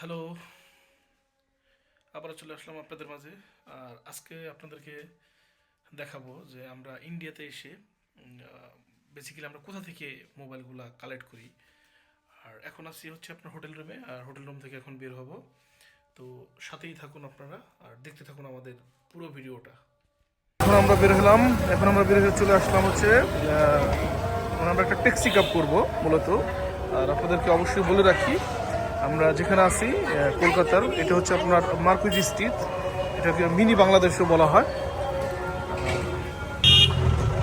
Hello. আবার চলে আসলাম আপনাদের মাঝে। আর আজকে আপনাদেরকে দেখাবো যে আমরা ইন্ডিয়াতে এসে বেসিক্যালি আমরা কোথা থেকে মোবাইলগুলো কালেক্ট করি। আর এখন আসছি হচ্ছে আপনার হোটেল রুমে। আর হোটেল রুম থেকে এখন বের হব। তো সাথেই থাকুন আপনারা। আর দেখতে থাকুন আমাদের পুরো ভিডিওটা। এখন আমরা বের হলাম। এখন আমরা বের হয়ে চলে আসলাম হচ্ছে আমরা একটা ট্যাক্সি কাপ করব মূলত। আর আপনাদেরকে অবশ্যই বলে রাখি আমরা যেখানে আছি কলকাতার, এটা হচ্ছে আপনার মার্কুজ স্ট্রিট। এটাকে মিনি বাংলাদেশও বলা হয়।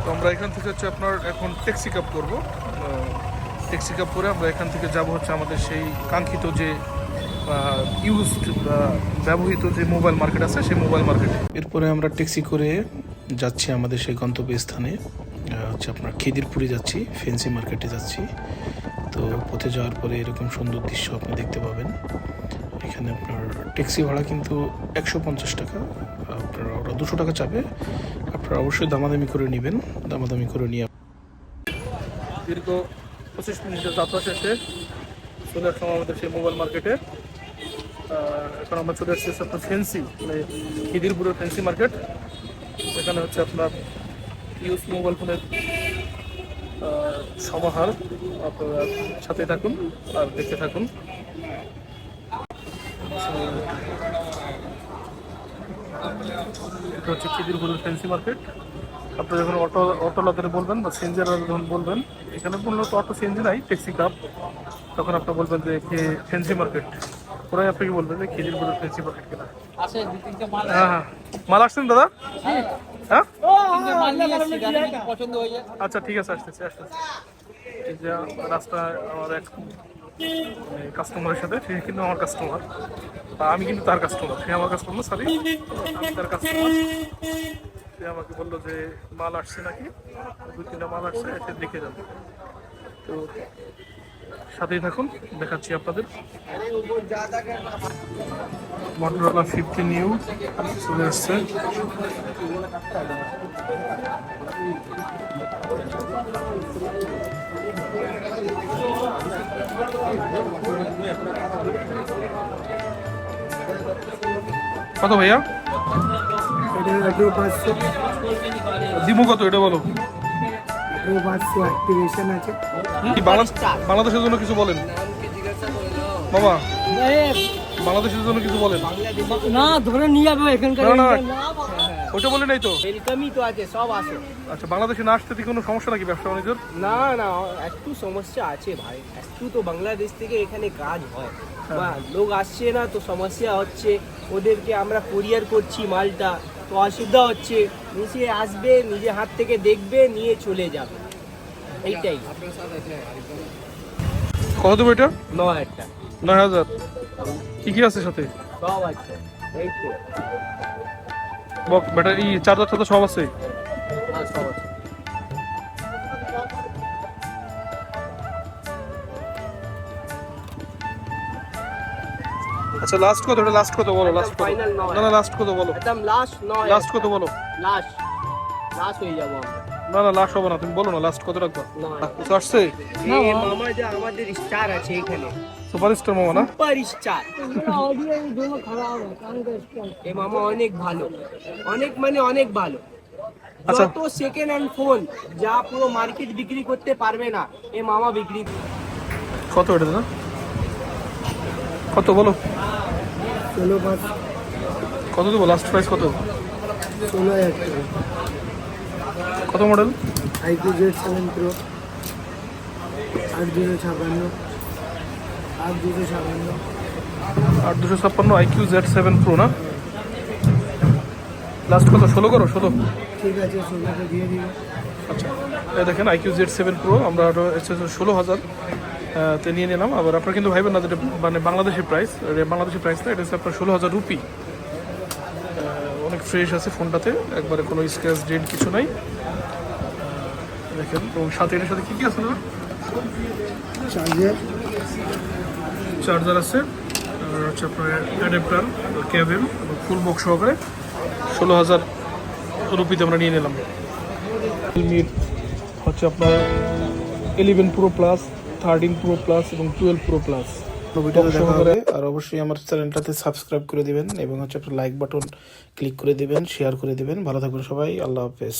তো আমরা এখান থেকে হচ্ছে আপনার এখন ট্যাক্সি কাপ করব। ট্যাক্সি কাপ করে আমরা এখান থেকে যাব হচ্ছে আমাদের সেই কাঙ্ক্ষিত যে ইউজড ব্যবহৃত যে মোবাইল মার্কেট আছে, সেই মোবাইল মার্কেটে এরপরে আমরা ট্যাক্সি করে যাচ্ছি আমাদের সেই গন্তব্য স্থানে হচ্ছে আপনার খিদিরপুরে যাচ্ছি ফেন্সি মার্কেটে যাচ্ছি। তো পথে যাওয়ার পরে এরকম সুন্দর দৃশ্য আপনি দেখতে পাবেন। এখানে আপনার ট্যাক্সি ভাড়া কিন্তু একশো পঞ্চাশ টাকা, আপনার ওরা দুশো টাকা চাবে আপনারা অবশ্যই দামাদামি করে নেবেন, দামাদামি করে নিয়ে দীর্ঘ পঁচিশ মিনিটের যাত্রা শেষে চলে আসলাম আমাদের সেই মোবাইল মার্কেটে। এখন আমরা চলে হচ্ছে আপনার ফেন্সি মানে খিদিরপুরের ফেন্সি মার্কেট। এখানে হচ্ছে আপনার ইউজ মোবাইল ফোনের সমাহার। আপনারা সাথে থাকুন আর দেখতে থাকুন। এটা হচ্ছে খিদিরপুরের ফেন্সি মার্কেট। আপনি যখন অটো অটো লাগাতে বলবেন বা সিএনজি যখন বলবেন এখানে মূলত অটো সিএনজি নাই ট্যাক্সি কাপ তখন আপনি বলবেন যে ফেন্সি মার্কেট। ওরাই আপনাকে বলবেন যে খিদিরপুরের ফেন্সি মার্কেট কিনা? হ্যাঁ হ্যাঁ। মাল আসছেন দাদা? হ্যাঁ। হয়ে? আচ্ছা ঠিক আছে আসতেছি আসতেছি। এই যে রাস্তায় আমার এক কাস্টমারের সাথে, সে কিন্তু আমার কাস্টমার আমি কিন্তু তার কাস্টমার সে আমার কাস্টমার সরি। আমি তার কাস্টমার সে আমাকে বলল যে, মাল আসছে নাকি? দু তিনটা মাল আসছে, এসে দেখে যাবে। তো সাথেই থাকুন দেখাচ্ছি আপনাদের। মটোরোলা ফিফটি নিউ চলে এসছে কত ভাইয়া? দিমু কত এটা বলো। দু অ্যাক্টিভেশন আছে বাংলাদেশের জন্য কিছু বলেন? বাবা বাংলাদেশের জন্য কিছু বলেন? না ধরে নিয়ে যাবে এখানকার না ওটা বলে নাই তো? ওয়েলকামই তো আছে সব আছে। আচ্ছা বাংলাদেশে না আসতে কোনো সমস্যা নাকি ব্যবসা বাণিজ্যের? না না একটু সমস্যা আছে ভাই। একটু তো বাংলাদেশ থেকে এখানে কাজ হয়। বা লোক আসছে না তো সমস্যা হচ্ছে। ওদেরকে আমরা কুরিয়ার করছি মালটা। তো অসুবিধা হচ্ছে নিচে আসবে নিজে হাত থেকে দেখবে নিয়ে চলে যাবে। এইটাই। কত দেবো এটা? নয় একটা নয় হাজার। কি কি আছে সাথে? সব আছে। এই তো। ব্যাটারি চার্জার টার্জার সব আছে? আচ্ছা লাস্ট কত? এটা লাস্ট কত বলো লাস্ট কত? নয়। না না লাস্ট কত বলো? একদম লাস্ট নয়। লাস্ট কত বলো? লাস্ট লাস্ট হয়ে যাব আমরা। না না লাস্ট হবে না তুমি বলো না লাস্ট কত রাখবা? কিছু আসছে এই মামা যে আমাদের স্টার আছে এখানে। সুপার স্টার মামা না? সুপার স্টার এ মামা অনেক ভালো। অনেক মানে অনেক ভালো। আচ্ছা। তো সেকেন্ড হ্যান্ড ফোন যা পুরো মার্কেট বিক্রি করতে পারবে না এ মামা বিক্রি কত এটা দাদা কত বলো? ষোলো পাঁচ। কত দেবো? লাস্ট প্রাইস কত? ষোলো হাজার টাকা। কত model iQOO Z seven pro আট দুশো ছাপান্ন। আট দুশো ছাপান্ন। আট দুশো ছাপ্পান্ন আইকিউ জেড সেভেন প্রো না? লাস্ট কত? ষোলো করো ষোলো। ঠিক আছে ষোলোটা দিয়ে দিবে। আচ্ছা। এই দেখেন আইকিউ জেড সেভেন প্রো আমরা ষোলো হাজার। তে নিয়ে নিলাম। আবার আপনারা কিন্তু ভাইবেন না যেটা মানে বাংলাদেশি প্রাইস বাংলাদেশি প্রাইস না এটা হচ্ছে আপনার ষোলো হাজার রুপি। অনেক ফ্রেশ আছে ফোনটাতে। একবারে কোনো স্ক্র্যাচ ডেন্ট কিছু নাই। দেখেন এবং সাথে এটার সাথে কী কী আছে দাদা চার্জার চার্জার আছে। আর হচ্ছে আপনার অ্যাডাপ্টার এবং ফুল বক্স সহকারে ষোলো হাজার রুপিতে আমরা নিয়ে নিলাম। হচ্ছে আপনার eleven pro plus thirteen pro plus এবং টুয়েলভ প্রো প্লাস দেখা হবে। আর অবশ্যই আমার চ্যানেলটাতে সাবস্ক্রাইব করে দিবেন এবং হচ্ছে একটা লাইক বাটন ক্লিক করে দিবেন শেয়ার করে দিবেন। ভালো থাকবেন সবাই। আল্লাহ হাফেজ।